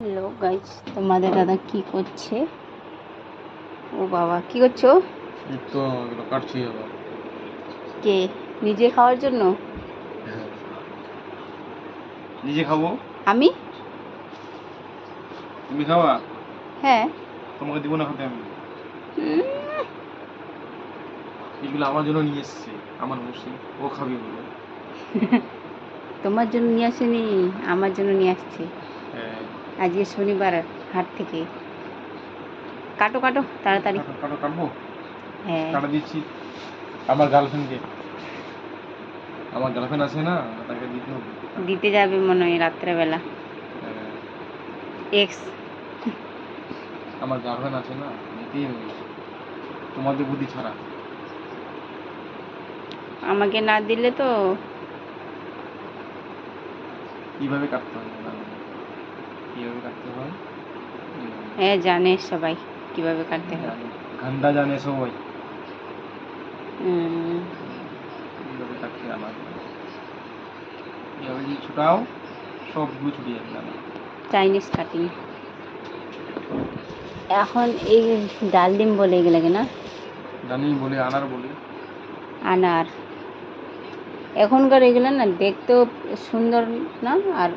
Hello guys তোমাদের দাদা কি করছে? ও বাবা কি করছ? তো এগুলো কাটছি আবার। কে? নিজে খাওয়ার জন্য? নিজে খাব? আমি? তুমি খাওয়া হ্যাঁ। তোমাকে দিব না খেতে আমি। এগুলো আমার জন্য নিয়ে এসছে আমার মুসি ও খাবি বলে। তোমার জন্য নিয়ে আসেনি আমার জন্য নিয়ে আসছে। হ্যাঁ আজকে শনিবার হাট থেকে। কাটো কাটো তাড়াতাড়ি। কাটো, কাটো কাটবো? হ্যাঁ। কাটা দিচ্ছি। আমার গার্লফ্রেন্ডকে। আমার গার্লফ্রেন্ড আছে না তাকে দিতে হবে। দিতে যাবে মনে হয় রাত্রেবেলা। হ্যাঁ, এক্স আমার গার্লফ্রেন্ড আছে না দিতেই হবে। তোমাদের বুদ্ধি ছাড়া। আমাকে না দিলে তো কীভাবে কাটতে হয়? না। কীভাবে কাটতে হয়? হ্যাঁ জানে সবাই কীভাবে কাটতে হয়। ঘান্ডা জানে সবাই। এইভাবে কাটতে আমার? যদি ছুটাও সবগুলো ছুটে যাবে না চাইনিজ কাটিং এখন এই ডাল ডিম বলে এগুলাকে না? বলে আনার বলে। আনার। এখনকার এগুলো না দেখতেও সুন্দর না আর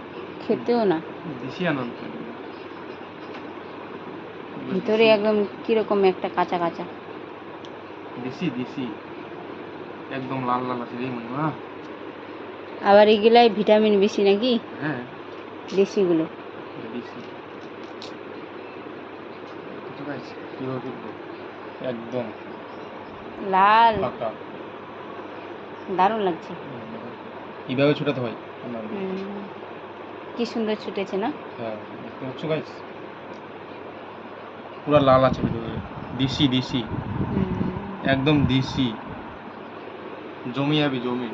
খেতেও না। আনন্দ ভিতরে একদম কীরকম একটা কাঁচা কাঁচা? দেশি দেশি। একদম লাল লাল আছে মনে হয়। আবার এগুলাই ভিটামিন বেশি নাকি? হ্যাঁ। দেশি। করব? একদম। লাল। দারুণ লাগছে। এইভাবে ছোটাতে হয়? কি সুন্দর ছুটেছে না? হ্যাঁ দেখতে পাচ্ছ গাইস পুরো লাল আছে ভিতরে। দেশি দেশি। একদম দেশি। জমি যাবে জমি।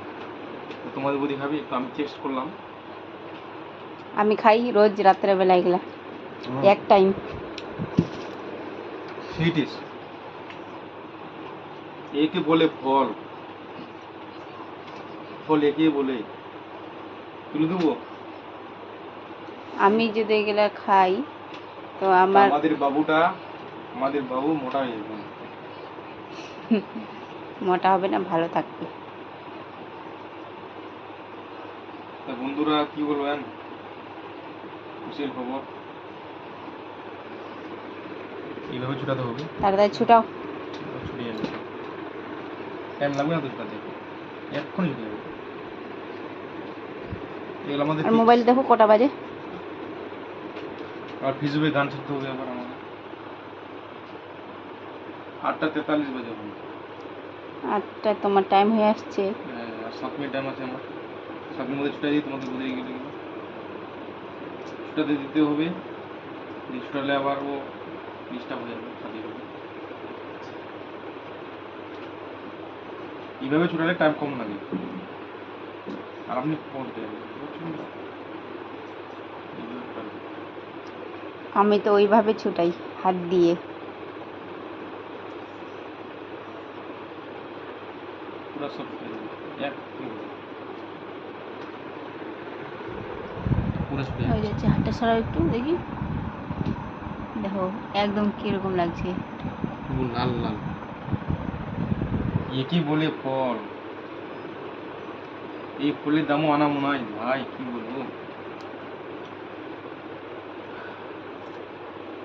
তোমাদের বুদ্ধি খাবি তো আমি টেস্ট করলাম। আমি খাই রোজ রাত্রেবেলা এগুলা। এক টাইম সেই টেস্ট একে বলে ফল। ফল একে বলে। তুলে দেবো? আমি যদি এগুলা খাই তো আমার আমাদের বাবুটা আমাদের বাবু মোটা হয়ে যাবে। মোটা হবে না ভালো থাকবে। তা বন্ধুরা কি বলবেন? খুশির খবর? এইভাবে ছুটাতে হবে? তাড়াতাড়ি ছুটাও। ছুটে যাবে টাইম লাগবে না তো ছুটাতে? এক্ষুনি ছুটে যাবে। এগুলো আমাদের আর মোবাইল দেখো কটা বাজে। আর ফেসবুকে গান ছাড়তে হবে আবার আমাদের। আটটা তেতাল্লিশ বাজে হবে আটটা তোমার টাইম হয়ে আসছে। হ্যাঁ, আর সাত মিনিট টাইম আছে আমার। সাত মিনিট মধ্যে ছুটে দিই তোমাদের বুঝে গেলে ছুটাতে দিতে হবে দিয়ে ছুটালে আবার ও ডিস্টার্ব হয়ে যাবে সাথে হবে এইভাবে ছুটালে টাইম কম লাগে। আর আপনি পড়তে যাবেন বুঝছেন তো? এইভাবে ছুটালে। আমি তো ওইভাবে ছুটাই হাত দিয়ে। হয়ে যাচ্ছে। হাতটা সরাও একটু দেখি। দেখো একদম কীরকম লাগছে। লাল লাল। এ কি বলে ফল? এই ফলের দামও আনা মনে হয়। ভাই কি বলব?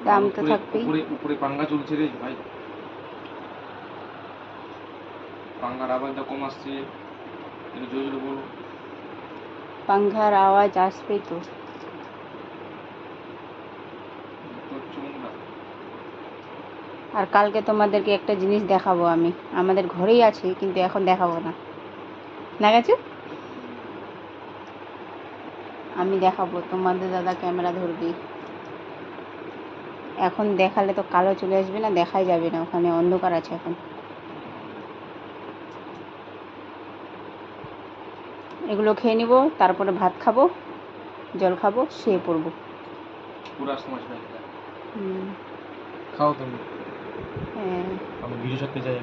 দাম তো থাকবেই। উপরে উপরে পাঙ্গা চলছে রে ভাই। পাঙ্গার আওয়াজটা কম আসছে একটু জোরে জোরে বলো। পাংখার আওয়াজ আসবে তো? আর কালকে তোমাদেরকে একটা জিনিস দেখাবো আমি। আমাদের ঘরেই আছে কিন্তু এখন দেখাবো না। না গেছে? আমি দেখাবো তোমাদের দাদা ক্যামেরা ধরবি। এখন দেখালে তো কালো চলে আসবে না দেখাই যাবে না ওখানে অন্ধকার আছে এখন। এগুলো খেয়ে নিব তারপরে ভাত খাব জল খাব শুয়ে পড়ব। খাও তুমি। হ্যাঁ। আমি ভিডিও সাথে যাই।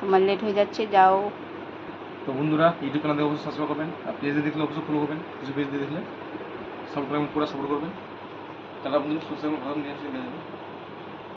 তোমার লেট হয়ে যাচ্ছে যাও। তো বন্ধুরা ইউটিউব চ্যানেলে অবশ্যই সাবস্ক্রাইব করবেন। আর পেজে দেখলে অবশ্যই ফলো করবেন। কিছু পেজে দেখলে সাবস্ক্রাইব পুরো সাপোর্ট করবেন। Tangkap mungkin susah kalau nggak sih